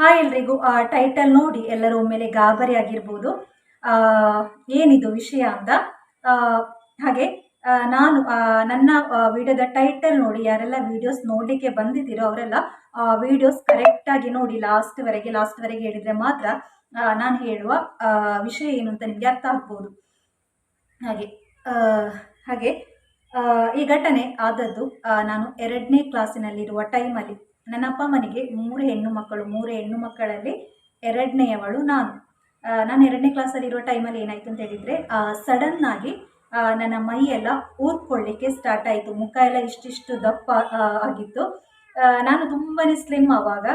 Hi ಎಲ್ರಿಗೂ title ನೋಡಿ ಎಲ್ಲರೂ ಒಮ್ಮೆಲೆ ಗಾಬರಿ ಆಗಿರ್ಬೋದು ಏನಿದು ವಿಷಯ ಅಂತ? ಹಾಗೆ ನಾನು ನನ್ನ ವಿಡಿಯೋದ ಟೈಟಲ್ ನೋಡಿ, ಯಾರೆಲ್ಲ ವಿಡಿಯೋಸ್ ನೋಡಲಿಕ್ಕೆ ಬಂದಿದ್ದೀರೋ ಅವರೆಲ್ಲ ವಿಡಿಯೋಸ್ ಕರೆಕ್ಟಾಗಿ ನೋಡಿ ಲಾಸ್ಟ್ವರೆಗೆ ಲಾಸ್ಟ್ವರೆಗೆ ಹೇಳಿದರೆ ಮಾತ್ರ ನಾನು ಹೇಳುವ ವಿಷಯ ಏನು ಅಂತ ನಿಮಗೆ ಅರ್ಥ ಆಗ್ಬೋದು. ಹಾಗೆ ಹಾಗೆ ಈ ಘಟನೆ ಆದದ್ದು ನಾನು ಎರಡನೇ ಕ್ಲಾಸಿನಲ್ಲಿರುವ ಟೈಮಲ್ಲಿ ನನ್ನ ಅಪ್ಪ ಅಮ್ಮನಿಗೆ ಮೂರು ಹೆಣ್ಣು ಮಕ್ಕಳು, ಮೂರು ಹೆಣ್ಣು ಮಕ್ಕಳಲ್ಲಿ ಎರಡನೆಯವಳು ನಾನು. ನಾನು ಎರಡನೇ ಕ್ಲಾಸಲ್ಲಿರೋ ಟೈಮಲ್ಲಿ ಏನಾಯಿತು ಅಂತ ಹೇಳಿದರೆ ಸಡನ್ನಾಗಿ ನನ್ನ ಮೈಯೆಲ್ಲ ಊದ್ಕೊಳ್ಳಿಕ್ಕೆ ಸ್ಟಾರ್ಟ್ ಆಯಿತು. ಮುಖ ಎಲ್ಲ ಇಷ್ಟಿಷ್ಟು ದಪ್ಪ ಆಗಿತ್ತು. ನಾನು ತುಂಬಾ ಸ್ಲಿಮ್ ಆವಾಗ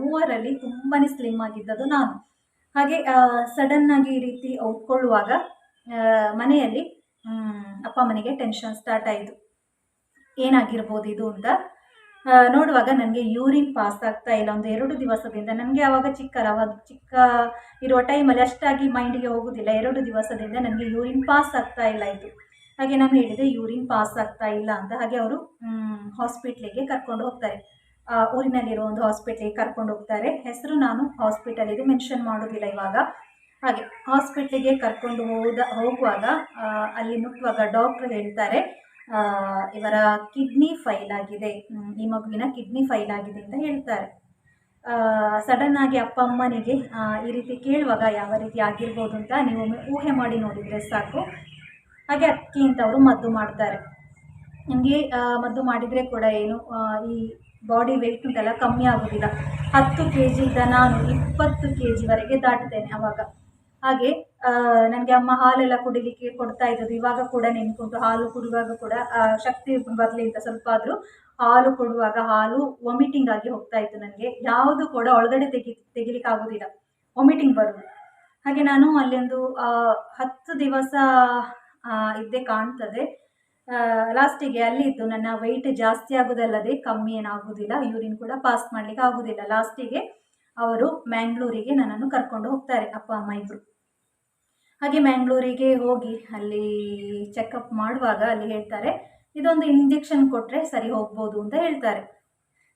ಮೂವರಲ್ಲಿ ತುಂಬಾ ಸ್ಲಿಮ್ ಆಗಿದ್ದದು ನಾನು. ಹಾಗೆ ಸಡನ್ನಾಗಿ ಈ ರೀತಿ ಊದ್ಕೊಳ್ಳುವಾಗ ಮನೆಯಲ್ಲಿ ಅಪ್ಪ ಮನೆಗೆ ಟೆನ್ಷನ್ ಸ್ಟಾರ್ಟ್ ಆಯಿತು. ಏನಾಗಿರ್ಬೋದು ಇದು ಅಂತ ನೋಡುವಾಗ ನನಗೆ ಯೂರಿನ್ ಪಾಸ್ ಆಗ್ತಾ ಇಲ್ಲ. ಒಂದು ಎರಡು ದಿವಸದಿಂದ ನನಗೆ ಆವಾಗ ಚಿಕ್ಕ, ಅವಾಗ ಚಿಕ್ಕ ಇರುವ ಟೈಮಲ್ಲಿ ಅಷ್ಟಾಗಿ ಮೈಂಡಿಗೆ ಹೋಗೋದಿಲ್ಲ. ಎರಡು ದಿವಸದಿಂದ ನನಗೆ ಯೂರಿನ್ ಪಾಸ್ ಆಗ್ತಾ ಇಲ್ಲ ಇದು. ಹಾಗೆ ನಾನು ಹೇಳಿದೆ ಯೂರಿನ್ ಪಾಸ್ ಆಗ್ತಾ ಇಲ್ಲ ಅಂತ. ಹಾಗೆ ಅವರು ಹಾಸ್ಪಿಟ್ಲಿಗೆ ಕರ್ಕೊಂಡು ಹೋಗ್ತಾರೆ. ಊರಿನಲ್ಲಿರೋ ಒಂದು ಹಾಸ್ಪಿಟ್ಲಿಗೆ ಕರ್ಕೊಂಡು ಹೋಗ್ತಾರೆ. ಹೆಸರು ನಾನು ಹಾಸ್ಪಿಟಲ್ ಇದು ಮೆನ್ಷನ್ ಮಾಡೋದಿಲ್ಲ ಇವಾಗ. ಹಾಗೆ ಹಾಸ್ಪಿಟ್ಲಿಗೆ ಕರ್ಕೊಂಡು ಹೋದ, ಹೋಗುವಾಗ ಅಲ್ಲಿ ಮುಟ್ಟುವಾಗ ಡಾಕ್ಟ್ರು ಹೇಳ್ತಾರೆ. ಇವರ ಕಿಡ್ನಿ ಫೈಲ್ ಆಗಿದೆ. ಈ ಮಗುವಿನ ಕಿಡ್ನಿ ಫೈಲ್ ಆಗಿದೆ ಅಂತ ಹೇಳ್ತಾರೆ. ಸಡನ್ ಆಗಿ ಅಪ್ಪ ಅಮ್ಮನಿಗೆ ಈ ರೀತಿ ಕೇಳುವಾಗ ಯಾವ ರೀತಿ ಆಗಿರ್ಬೋದು ಅಂತ ನೀವು ಊಹೆ ಮಾಡಿ ನೋಡಿದರೆ ಸಾಕು. ಹಾಗೆ ಅಕ್ಕಿ ಅಂತ ಅವರು ಮದ್ದು ಮಾಡ್ತಾರೆ. ನಿಮಗೆ ಮದ್ದು ಮಾಡಿದರೆ ಕೂಡ ಏನು ಈ ಬಾಡಿ ವೆಯ್ಟ್ ಉಂಟಲ್ಲ ಕಮ್ಮಿ ಆಗೋದಿಲ್ಲ. ಹತ್ತು ಕೆ ಜಿಯಿಂದ ನಾನು ಇಪ್ಪತ್ತು ಕೆ ಜಿವರೆಗೆ ದಾಟ್ತೇನೆ ಆವಾಗ ಹಾಗೆ ನನಗೆ ಅಮ್ಮ ಹಾಲೆಲ್ಲ ಕುಡಿಲಿಕ್ಕೆ ಕೊಡ್ತಾ ಇದ್ದದ್ದು. ಇವಾಗ ಕೂಡ ನೆನ್ಕೊಂಡು ಹಾಲು ಕುಡಿಯುವಾಗ ಕೂಡ ಶಕ್ತಿ ಬರಲಿ ಅಂತ ಸ್ವಲ್ಪ ಆದರೂ ಹಾಲು ಕೊಡುವಾಗ ಹಾಲು ವಾಮಿಟಿಂಗ್ ಆಗಿ ಹೋಗ್ತಾ ಇತ್ತು ನನಗೆ. ಯಾವುದು ಕೂಡ ಒಳಗಡೆ ತೆಗಿ, ತೆಗಿಲಿಕ್ಕೆ ಆಗೋದಿಲ್ಲ. ವಾಮಿಟಿಂಗ್ ಬರೋದು. ಹಾಗೆ ನಾನು ಅಲ್ಲೊಂದು ಹತ್ತು ದಿವಸ ಇದ್ದೇ ಕಾಣ್ತದೆ. ಲಾಸ್ಟಿಗೆ ಅಲ್ಲಿದ್ದು ನನ್ನ ವೆಯ್ಟ್ ಜಾಸ್ತಿ ಆಗೋದಲ್ಲದೆ ಕಮ್ಮಿ ಏನಾಗೋದಿಲ್ಲ ಯೂರಿನ್ ಕೂಡ ಪಾಸ್ ಮಾಡಲಿಕ್ಕೆ ಆಗೋದಿಲ್ಲ. ಲಾಸ್ಟಿಗೆ ಅವರು ಮ್ಯಾಂಗ್ಳೂರಿಗೆ ನನ್ನನ್ನು ಕರ್ಕೊಂಡು ಹೋಗ್ತಾರೆ, ಅಪ್ಪ, ಅಮ್ಮ ಇಬ್ಬರು ಹಾಗೆ ಮ್ಯಾಂಗ್ಳೂರಿಗೆ ಹೋಗಿ ಅಲ್ಲಿ ಚೆಕಪ್ ಮಾಡುವಾಗ ಅಲ್ಲಿ ಹೇಳ್ತಾರೆ, ಇದೊಂದು ಇಂಜೆಕ್ಷನ್ ಕೊಟ್ಟರೆ ಸರಿ ಹೋಗ್ಬೋದು ಅಂತ ಹೇಳ್ತಾರೆ.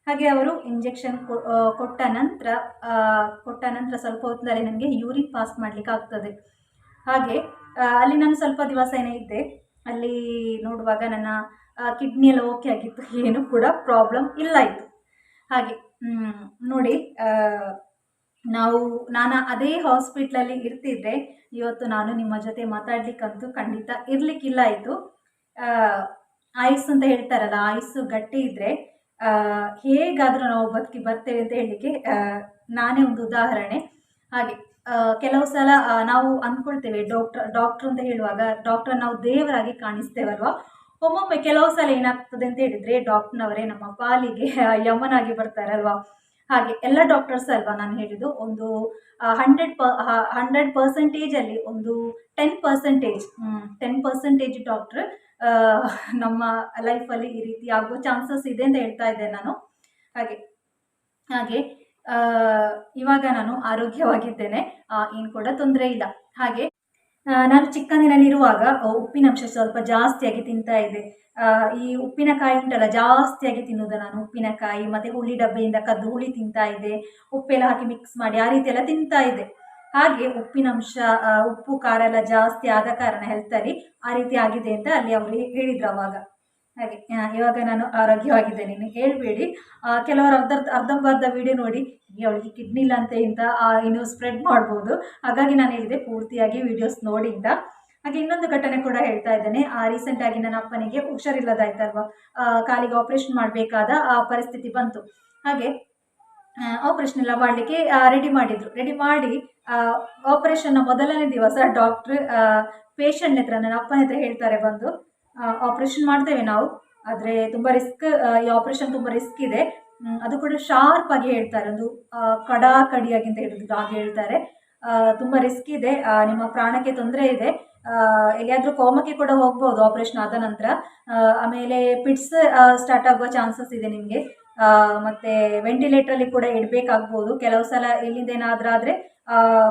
ಹಾಗೆ ಅವರು ಇಂಜೆಕ್ಷನ್ ಕೊಟ್ಟ ನಂತರ ಕೊಟ್ಟ ನಂತರ ಸ್ವಲ್ಪ ಹೊತ್ತಿನಲ್ಲಿ ನನಗೆ ಯೂರಿನ್ ಪಾಸ್ ಮಾಡಲಿಕ್ಕೆ ಆಗ್ತದೆ. ಹಾಗೆ ಅಲ್ಲಿ ನಾನು ಸ್ವಲ್ಪ ದಿವಸ ಏನೇ ಇದ್ದೆ. ಅಲ್ಲಿ ನೋಡುವಾಗ ನನ್ನ ಕಿಡ್ನಿ ಎಲ್ಲ ಓಕೆ ಆಗಿತ್ತು. ಏನು ಕೂಡ ಪ್ರಾಬ್ಲಮ್ ಇಲ್ಲ ಇತ್ತು. ಹಾಗೆ ನೋಡಿ ನಾವು, ನಾನು ಅದೇ ಹಾಸ್ಪಿಟ್ಲಲ್ಲಿ ಇರ್ತಿದ್ರೆ ಇವತ್ತು ನಾನು ನಿಮ್ಮ ಜೊತೆ ಮಾತಾಡ್ಲಿಕ್ಕಂತೂ ಖಂಡಿತ ಇರಲಿಕ್ಕಿಲ್ಲ ಇದು. ಆಯುಸ್ಸು ಅಂತ ಹೇಳ್ತಾರಲ್ಲ, ಆಯುಸ್ಸು ಗಟ್ಟಿ ಇದ್ದರೆ ಹೇಗಾದರೂ ನಾವು ಬದುಕಿ ಬರ್ತೇವೆ ಅಂತ ಹೇಳಲಿಕ್ಕೆ ನಾನೇ ಒಂದು ಉದಾಹರಣೆ. ಹಾಗೆ ಕೆಲವು ಸಲ ನಾವು ಅಂದ್ಕೊಳ್ತೇವೆ ಡಾಕ್ಟ್ರ್ ಡಾಕ್ಟ್ರ್ ಅಂತ ಹೇಳುವಾಗ ಡಾಕ್ಟರ್ ನಾವು ದೇವರಾಗಿ ಕಾಣಿಸ್ತೇವಲ್ವಾ? ಒಮ್ಮೊಮ್ಮೆ ಕೆಲವು ಸಲ ಏನಾಗ್ತದೆ ಅಂತ ಹೇಳಿದರೆ, ಡಾಕ್ಟ್ರ್ನವರೇ ನಮ್ಮ ಪಾಲಿಗೆ ಯಮನಾಗಿ ಬರ್ತಾರಲ್ವಾ? ಹಾಗೆ ಎಲ್ಲ ಡಾಕ್ಟರ್ಸ್ ಅಲ್ವಾ ನಾನು ಹೇಳಿದ್ದು? ಒಂದು ಹಂಡ್ರೆಡ್ ಪ ಹಂಡ್ರೆಡ್ ಪರ್ಸೆಂಟೇಜಲ್ಲಿ ಒಂದು ten percentage ten percentage doctor ನಮ್ಮ ಲೈಫಲ್ಲಿ ಈ ರೀತಿ ಆಗುವ ಚಾನ್ಸಸ್ ಇದೆ ಅಂತ ಹೇಳ್ತಾ ಇದ್ದೆ ನಾನು. ಹಾಗೆ ಹಾಗೆ ಇವಾಗ ನಾನು ಆರೋಗ್ಯವಾಗಿದ್ದೇನೆ. ಏನು ಕೂಡ ತೊಂದರೆ ಇಲ್ಲ. ಹಾಗೆ ನಾನು ಚಿಕ್ಕಂದಿನಲ್ಲಿರುವಾಗ ಉಪ್ಪಿನಂಶ ಸ್ವಲ್ಪ ಜಾಸ್ತಿಯಾಗಿ ತಿಂತಾ ಇದೆ ಈ ಉಪ್ಪಿನಕಾಯಿ ಉಂಟಲ್ಲ, ಜಾಸ್ತಿಯಾಗಿ ತಿನ್ನೋದು ನಾನು, ಉಪ್ಪಿನಕಾಯಿ, ಮತ್ತೆ ಹುಳಿ ಡಬ್ಬೆಯಿಂದ ಕದ್ದು ಹುಳಿ ತಿಂತಾ ಇದ್ದೆ. ಉಪ್ಪೆಲ್ಲ ಹಾಕಿ ಮಿಕ್ಸ್ ಮಾಡಿ ಆ ರೀತಿ ಎಲ್ಲ ತಿಂತಾ ಇದ್ದೆ. ಹಾಗೆ ಉಪ್ಪಿನಂಶ ಉಪ್ಪು, ಖಾರ ಎಲ್ಲ ಜಾಸ್ತಿ ಆದ ಕಾರಣ ಹೆಲ್ತಲ್ಲಿ ಆ ರೀತಿ ಆಗಿದೆ ಅಂತ ಅಲ್ಲಿ ಅವರು ಹೇಳಿದ್ರು ಅವಾಗ. ಹಾಗೆ ಇವಾಗ ನಾನು ಆರೋಗ್ಯವಾಗಿದ್ದೇನೆ. ನೀನು ಹೇಳಬೇಡಿ. ಕೆಲವರು ಅರ್ಧ, ಅರ್ಧಂಬರ್ಧ ವಿಡಿಯೋ ನೋಡಿ "ಈ ಅವಳಿಗೆ ಕಿಡ್ನಿ ಇಲ್ಲ ಅಂತ ಇಂತ ಇನ್ನು ಸ್ಪ್ರೆಡ್ ಮಾಡ್ಬೋದು. ಹಾಗಾಗಿ ನಾನು ಹೇಳಿದೆ, ಪೂರ್ತಿಯಾಗಿ ವಿಡಿಯೋಸ್ ನೋಡಿ ಅಂತ ಹಾಗೆ ಇನ್ನೊಂದು ಘಟನೆ ಕೂಡ ಹೇಳ್ತಾ ಇದ್ದೇನೆ. ಆ ರೀಸೆಂಟಾಗಿ ನನ್ನ ಅಪ್ಪನಿಗೆ ಹುಷಾರಿಲ್ಲದಾಯ್ತಲ್ವಾ? ಕಾಲಿಗೆ ಆಪರೇಷನ್ ಮಾಡಬೇಕಾದ, ಆ, ಪರಿಸ್ಥಿತಿ ಬಂತು. ಹಾಗೆ ಆಪ್ರೇಷನ್ ಎಲ್ಲ ಮಾಡಲಿಕ್ಕೆ ರೆಡಿ ಮಾಡಿದರು. ರೆಡಿ ಮಾಡಿ ಆಪರೇಷನ್ನ ಮೊದಲನೇ ದಿವಸ ಡಾಕ್ಟ್ರ್ ಪೇಷಂಟ್ ಹತ್ರ, ನನ್ನ ಅಪ್ಪನ ಹತ್ರ ಹೇಳ್ತಾರೆ ಬಂದು ಆಪ್ರೇಷನ್ ಮಾಡ್ತೇವೆ ನಾವು. ಆದರೆ ತುಂಬ ರಿಸ್ಕ್ ಈ ಆಪರೇಷನ್ ತುಂಬ ರಿಸ್ಕ್ ಇದೆ. ಅದು ಕೂಡ ಶಾರ್ಪ್ ಆಗಿ ಹೇಳ್ತಾರೆ. ಒಂದು ಕಡಾ ಕಡಾಕಡಿಯಾಗಿ ಅಂತ ಹೇಳಿದ್ರು ಹಾಗೆ ಹೇಳ್ತಾರೆ. ತುಂಬ ರಿಸ್ಕ್ ಇದೆ. ನಿಮ್ಮ ಪ್ರಾಣಕ್ಕೆ ತೊಂದರೆ ಇದೆ. ಎಲ್ಲಿಯಾದರೂ ಕೋಮಕ್ಕೆ ಕೂಡ ಹೋಗ್ಬೋದು ಆಪರೇಷನ್ ಆದ ನಂತರ. ಆಮೇಲೆ ಪಿಟ್ಸ್ ಸ್ಟಾರ್ಟ್ ಆಗುವ ಚಾನ್ಸಸ್ ಇದೆ ನಿಮಗೆ. ಮತ್ತೆ ವೆಂಟಿಲೇಟ್ರಲ್ಲಿ ಕೂಡ ಇಡಬೇಕಾಗ್ಬೋದು. ಕೆಲವು ಸಲ ಏನಾದರೂ ಆದರೆ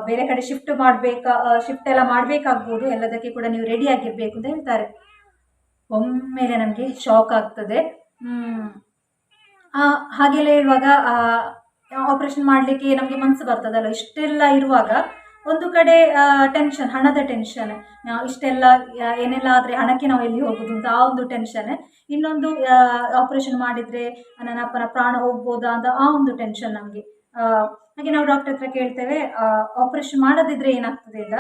ಬೇರೆ ಕಡೆ ಶಿಫ್ಟ್ ಮಾಡಬೇಕಾ ಶಿಫ್ಟ್ ಎಲ್ಲ ಮಾಡಬೇಕಾಗ್ಬೋದು. ಎಲ್ಲದಕ್ಕೆ ಕೂಡ ನೀವು ರೆಡಿ ಆಗಿರಬೇಕು ಅಂತ ಹೇಳ್ತಾರೆ. ಒಮ್ಮೆಲೆ ನಮಗೆ ಶಾಕ್ ಆಗ್ತದೆ. ಹಾಗೆಲ್ಲ ಇರುವಾಗ ಆಪರೇಷನ್ ಮಾಡಲಿಕ್ಕೆ ನಮಗೆ ಮನಸ್ಸು ಬರ್ತದಲ್ಲ, ಇಷ್ಟೆಲ್ಲ ಇರುವಾಗ ಒಂದು ಕಡೆ ಟೆನ್ಷನ್ ಹಣದ ಟೆನ್ಷನ್ ಇಷ್ಟೆಲ್ಲ ಏನೆಲ್ಲ ಆದರೆ ಹಣಕ್ಕೆ ನಾವು ಎಲ್ಲಿ ಹೋಗೋದು ಅಂತ ಆ ಒಂದು ಟೆನ್ಷನ್ ಇನ್ನೊಂದು ಆಪರೇಷನ್ ಮಾಡಿದರೆ ನನ್ನ ಅಪ್ಪನ ಪ್ರಾಣ ಹೋಗ್ಬೋದಾ ಅಂತ ಆ ಒಂದು ಟೆನ್ಷನ್ ನಮಗೆ. ಹಾಗೆ ನಾವು ಡಾಕ್ಟರ್ ಹತ್ರ ಕೇಳ್ತೇವೆ ಆಪರೇಷನ್ ಮಾಡದಿದ್ರೆ ಏನಾಗ್ತದೆ ಅಂತ.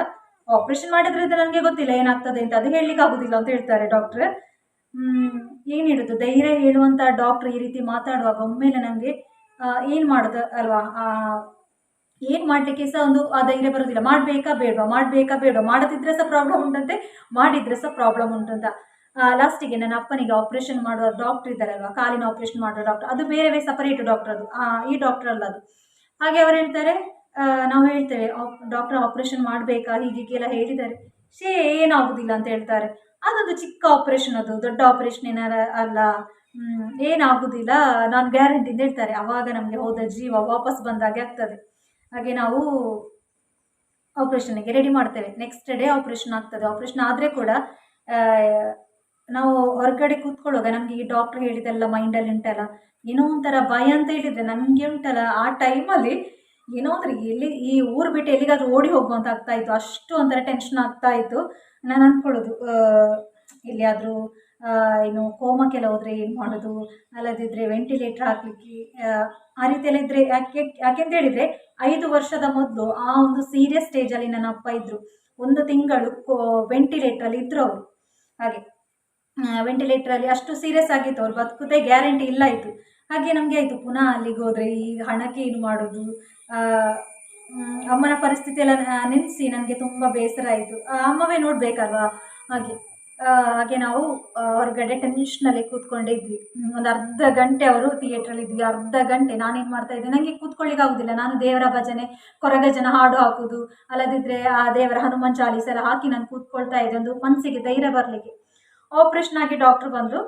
ಆಪರೇಷನ್ ಮಾಡಿದ್ರೆ ನನಗೆ ಗೊತ್ತಿಲ್ಲ, ಏನಾಗ್ತದೆ ಅಂತ. ಅದು ಹೇಳಲಿಕ್ಕೆ ಆಗೋದಿಲ್ಲ ಅಂತ ಹೇಳ್ತಾರೆ ಡಾಕ್ಟ್ರ್ ಏನು ಹೇಳೋದು? ಧೈರ್ಯ ಹೇಳುವಂಥ ಡಾಕ್ಟ್ರ್ ಈ ರೀತಿ ಮಾತಾಡುವಾಗ ಒಮ್ಮೆಲೆ ನಮಗೆ ಏನು ಮಾಡೋದು ಅಲ್ವಾ? ಏನು ಮಾಡಲಿಕ್ಕೆ ಸಹ ಒಂದು, ಆ ಧೈರ್ಯ ಬರೋದಿಲ್ಲ. ಮಾಡಬೇಕಾ ಬೇಡವಾ? ಮಾಡಬೇಕಾ ಬೇಡವಾ? ಮಾಡದಿದ್ರೆ ಸಹ ಪ್ರಾಬ್ಲಮ್ ಉಂಟಂತೆ, ಮಾಡಿದರೆ ಸಹ ಪ್ರಾಬ್ಲಮ್ ಉಂಟಂತ. ಲಾಸ್ಟಿಗೆ ನನ್ನ ಅಪ್ಪನಿಗೆ ಆಪರೇಷನ್ ಮಾಡುವ ಡಾಕ್ಟ್ರ್ ಇದ್ದಾರಲ್ವಾ ಕಾಲಿನ ಆಪರೇಷನ್ ಮಾಡುವ ಡಾಕ್ಟರ್ ಅದು ಬೇರೆ ಸಪರೇಟ್ ಡಾಕ್ಟರ್ ಅದು. ಈ ಡಾಕ್ಟರ್ ಅಲ್ಲ ಅದು. ಹಾಗೆ ಅವ್ರು ಹೇಳ್ತಾರೆ ನಾವು ಹೇಳ್ತೇವೆ ಡಾಕ್ಟರ್ ಆಪರೇಷನ್ ಮಾಡಬೇಕಾ ಹೀಗೀಗೆಲ್ಲ ಹೇಳಿದ್ದಾರೆ. ಶೇ ಏನಾಗುದಿಲ್ಲ ಅಂತ ಹೇಳ್ತಾರೆ. ಅದೊಂದು ಚಿಕ್ಕ ಆಪರೇಷನ್ ಅದು, ದೊಡ್ಡ ಆಪರೇಷನ್ ಏನಾರ ಅಲ್ಲ. ಏನಾಗೋದಿಲ್ಲ, ನಾನು ಗ್ಯಾರಂಟಿ ಅಂತ ಹೇಳ್ತಾರೆ. ಅವಾಗ ನಮಗೆ ಹೋದ ಜೀವ ವಾಪಸ್ ಬಂದಾಗೆ ಆಗ್ತದೆ. ಹಾಗೆ ನಾವು ಆಪ್ರೇಷನ್ಗೆ ರೆಡಿ ಮಾಡ್ತೇವೆ. ನೆಕ್ಸ್ಟ್ ಡೇ ಆಪ್ರೇಷನ್ ಆಗ್ತದೆ. ಆಪ್ರೇಷನ್ ಆದರೆ ಕೂಡ ನಾವು ಹೊರಗಡೆ ಕೂತ್ಕೊಳ್ಳುವಾಗ ನಮಗೆ ಈ ಡಾಕ್ಟ್ರ್ ಹೇಳಿದೆಲ್ಲ ಮೈಂಡಲ್ಲಿ ಉಂಟಲ್ಲ. ಏನೋ ಒಂಥರ ಭಯ ಅಂತ ಹೇಳಿದರೆ ನನಗೆ ಉಂಟಲ್ಲ. ಆ ಟೈಮಲ್ಲಿ ಏನೋ ಅಂದ್ರೆ ಎಲ್ಲಿ ಈ ಊರು ಬಿಟ್ಟು ಎಲ್ಲಿಗಾದ್ರೂ ಓಡಿ ಹೋಗುವಂತ ಆಗ್ತಾ ಇತ್ತು. ಅಷ್ಟು ಒಂಥರ ಟೆನ್ಷನ್ ಆಗ್ತಾ ಇತ್ತು. ನಾನು ಅಂದ್ಕೊಳ್ಳೋದು ಎಲ್ಲಿಯಾದರೂ ಏನು ಕೋಮಕ್ಕೆಲ್ಲ ಹೋದರೆ ಏನು ಮಾಡೋದು? ಅಲ್ಲದಿದ್ದರೆ ವೆಂಟಿಲೇಟರ್ ಹಾಕಲಿಕ್ಕೆ, ಆ ರೀತಿ ಎಲ್ಲ ಇದ್ದರೆ ಯಾಕೆ ಯಾಕೆಂತ ಹೇಳಿದರೆ ಐದು ವರ್ಷದ ಮೊದಲು ಆ ಒಂದು ಸೀರಿಯಸ್ ಸ್ಟೇಜಲ್ಲಿ ನನ್ನ ಅಪ್ಪ ಇದ್ದರು ಒಂದು ತಿಂಗಳು ವೆಂಟಿಲೇಟ್ರಲ್ಲಿ ಇದ್ದರು ಅವರು. ಹಾಗೆ ವೆಂಟಿಲೇಟ್ರಲ್ಲಿ ಅಷ್ಟು ಸೀರಿಯಸ್ ಆಗಿತ್ತು ಅವ್ರು. ಬದುಕುದೇ ಗ್ಯಾರಂಟಿ ಇಲ್ಲ ಆಯಿತು ಹಾಗೆ ನಮಗೆ ಆಯಿತು. ಪುನಃ ಅಲ್ಲಿಗೆ ಹೋದರೆ ಈ ಹಣಕ್ಕೆ ಏನು ಮಾಡೋದು? ಅಮ್ಮನ ಪರಿಸ್ಥಿತಿ ಎಲ್ಲ ನೆನೆಸಿ ನನಗೆ ತುಂಬ ಬೇಸರ ಆಯಿತು. ಅಮ್ಮವೇ ನೋಡಬೇಕಲ್ವಾ? ಹಾಗೆ ಹಾಗೆ ನಾವು ಹೊರಗಡೆ ಟೆನ್ಷನಲ್ಲಿ ಕೂತ್ಕೊಂಡಿದ್ವಿ ಇದ್ವಿ. ಒಂದು ಅರ್ಧ ಗಂಟೆ ಅವರು ಥಿಯೇಟ್ರಲ್ಲಿ ಇದ್ವಿ. ಅರ್ಧ ಗಂಟೆ ನಾನೇನು ಮಾಡ್ತಾ ಇದ್ದೆ? ನನಗೆ ಕೂತ್ಕೊಳ್ಳಿಕ್ಕೆ ಆಗೋದಿಲ್ಲ. ನಾನು ದೇವರ ಭಜನೆ ಕೊರಗ ಜನ ಹಾಡು ಹಾಕೋದು. ಅಲ್ಲದಿದ್ದರೆ ಆ, ದೇವರ ಹನುಮಾನ್ ಚಾಲೀಸ್ ಎಲ್ಲ ಹಾಕಿ ನಾನು ಕೂತ್ಕೊಳ್ತಾ ಇದ್ದೆ. ಒಂದು ಮನಸ್ಸಿಗೆ ಧೈರ್ಯ ಬರಲಿಕ್ಕೆ. ಆಪ್ರೇಷನ್ ಆಗಿ ಡಾಕ್ಟ್ರ್ ಬಂದರು.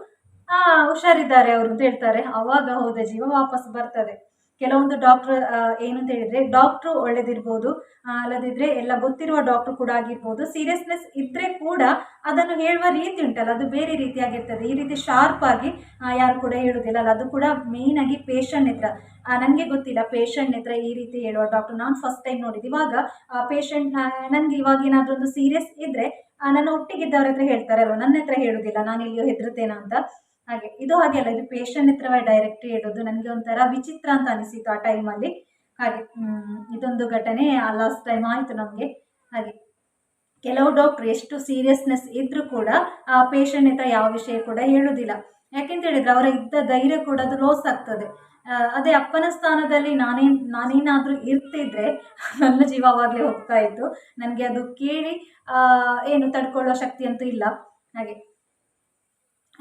ಆ ಹುಷಾರಿದ್ದಾರೆ ಅವರು ಅಂತ ಹೇಳ್ತಾರೆ. ಅವಾಗ ಹೋದ, ಜೀವ ವಾಪಸ್ ಬರ್ತದೆ. ಕೆಲವೊಂದು ಡಾಕ್ಟರ್ ಏನು ಅಂತ ಹೇಳಿದ್ರೆ ಡಾಕ್ಟ್ರು ಒಳ್ಳೇದಿರ್ಬೋದು. ಅಲ್ಲದಿದ್ರೆ ಎಲ್ಲ ಗೊತ್ತಿರುವ ಡಾಕ್ಟ್ರು ಕೂಡ ಆಗಿರ್ಬೋದು. ಸೀರಿಯಸ್ನೆಸ್ ಇದ್ದರೆ ಕೂಡ ಅದನ್ನು ಹೇಳುವ ರೀತಿ ಉಂಟಲ್ಲ, ಅದು ಬೇರೆ ರೀತಿಯಾಗಿರ್ತದೆ. ಈ ರೀತಿ ಶಾರ್ಪ್ ಆಗಿ ಯಾರು ಕೂಡ ಹೇಳುವುದಿಲ್ಲ ಅಲ್ಲ, ಅದು ಕೂಡ ಮೇಯ್ನಾಗಿ ಪೇಷಂಟ್ ಹತ್ರ ನನಗೆ ಗೊತ್ತಿಲ್ಲ ಪೇಷಂಟ್ ಹತ್ರ ಈ ರೀತಿ ಹೇಳುವ ಡಾಕ್ಟ್ರು ನಾನು ಫಸ್ಟ್ ಟೈಮ್ ನೋಡಿದ್ದು. ಇವಾಗ ಪೇಷಂಟ್ ನನಗೆ ಇವಾಗ ಏನಾದರೂ ಒಂದು ಸೀರಿಯಸ್ ಇದ್ದರೆ ನನ್ನ ಒಟ್ಟಿಗಿದ್ದವ್ರ ಹತ್ರ ಹೇಳ್ತಾರೆ ಅಲ್ವಾ ನನ್ನ ಹತ್ರ ಹೇಳುವುದಿಲ್ಲ ನಾನು ಇಲ್ಲಿಯೋ ಹೆದರ್ತೇನ ಅಂತ ಹಾಗೆ, ಇದು ಹಾಗೆ ಅಲ್ಲ, ಇದು ಪೇಷಂಟ್ ಹತ್ರವೇ ಡೈರೆಕ್ಟ್ ಹೇಳೋದು, ನನಗೆ ಒಂಥರ ವಿಚಿತ್ರ ಅಂತ ಅನಿಸಿತು ಆ ಟೈಮಲ್ಲಿ ಹಾಗೆ ಇದೊಂದು ಘಟನೆ ಲಾಸ್ಟ್ ಟೈಮ್ ಆಯಿತು ನಮಗೆ. ಹಾಗೆ, ಕೆಲವು ಡಾಕ್ಟ್ರು ಎಷ್ಟು ಸೀರಿಯಸ್ನೆಸ್ ಇದ್ದರೂ ಕೂಡ ಆ ಪೇಷಂಟ್ ಹತ್ರ ಯಾವ ವಿಷಯ ಕೂಡ ಹೇಳೋದಿಲ್ಲ. ಯಾಕೆಂತ ಹೇಳಿದ್ರೆ, ಅವರ ಇದ್ದ ಧೈರ್ಯ ಕೂಡ ಅದು ಲಾಸ್ ಆಗ್ತದೆ. ಅದೇ ಅಪ್ಪನ ಸ್ಥಾನದಲ್ಲಿ ನಾನೇ, ನಾನೇನಾದರೂ ಇರ್ತಿದ್ರೆ ನನ್ನ ಜೀವವಾಗಲೇ ಹೋಗ್ತಾ ಇತ್ತು. ನನಗೆ ಅದು ಕೇಳಿ ಏನು ತಡ್ಕೊಳ್ಳೋ ಶಕ್ತಿ ಅಂತೂ ಇಲ್ಲ. ಹಾಗೆ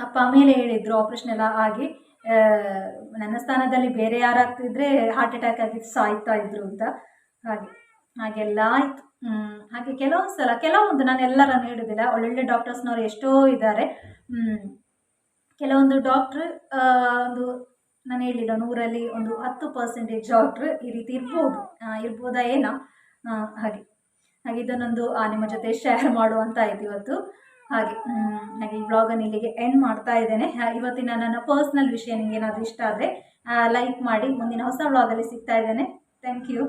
ಅಪ್ಪ ಆಮೇಲೆ ಹೇಳಿದರು ಆಪರೇಷನ್ ಎಲ್ಲ ಆಗಿ ನನ್ನ ಸ್ಥಾನದಲ್ಲಿ ಬೇರೆ ಯಾರಾಗ್ತಿದ್ರೆ ಹಾರ್ಟ್ ಅಟ್ಯಾಕ್ ಆಗಿ ಸಾಯ್ತಾ ಇದ್ರು ಅಂತ. ಹಾಗೆ, ಹಾಗೆಲ್ಲ ಆಯಿತು. ಹಾಗೆ ಕೆಲವೊಂದು ಸಲ, ಕೆಲವೊಂದು ನಾನು ಎಲ್ಲರನ್ನು ಹೇಳೋದಿಲ್ಲ, ಒಳ್ಳೊಳ್ಳೆ ಡಾಕ್ಟರ್ಸ್ನವ್ರು ಎಷ್ಟೋ ಇದ್ದಾರೆ. ಕೆಲವೊಂದು ಡಾಕ್ಟ್ರ್ ಒಂದು ನಾನು ಹೇಳಿಲ್ಲ ನೂರಲ್ಲಿ ಒಂದು ಹತ್ತು ಪರ್ಸೆಂಟೇಜ್ ಡಾಕ್ಟ್ರ್ ಈ ರೀತಿ ಇರ್ಬೋದು. ಇರ್ಬೋದಾ ಏನೋ? ಹಾಗೆ ಹಾಗೆ ಇದನ್ನೊಂದು ನಿಮ್ಮ ಜೊತೆ ಶೇರ್ ಮಾಡುವಂತ ಆಯ್ತು ಇವತ್ತು ಹಾಗೆ ನನಗೆ ಈ ಬ್ಲಾಗನ್ನು ಇಲ್ಲಿಗೆ ಎಂಡ್ ಮಾಡ್ತಾ ಇದ್ದೇನೆ. ಇವತ್ತಿನ ನನ್ನ ಪರ್ಸ್ನಲ್ ವಿಷಯ ನಿಮಗೇನಾದರೂ ಇಷ್ಟ ಆದರೆ ಲೈಕ್ ಮಾಡಿ, ಮುಂದಿನ ಹೊಸ ಬ್ಲಾಗಲ್ಲಿ ಸಿಗ್ತಾ ಇದ್ದೇನೆ. Thank you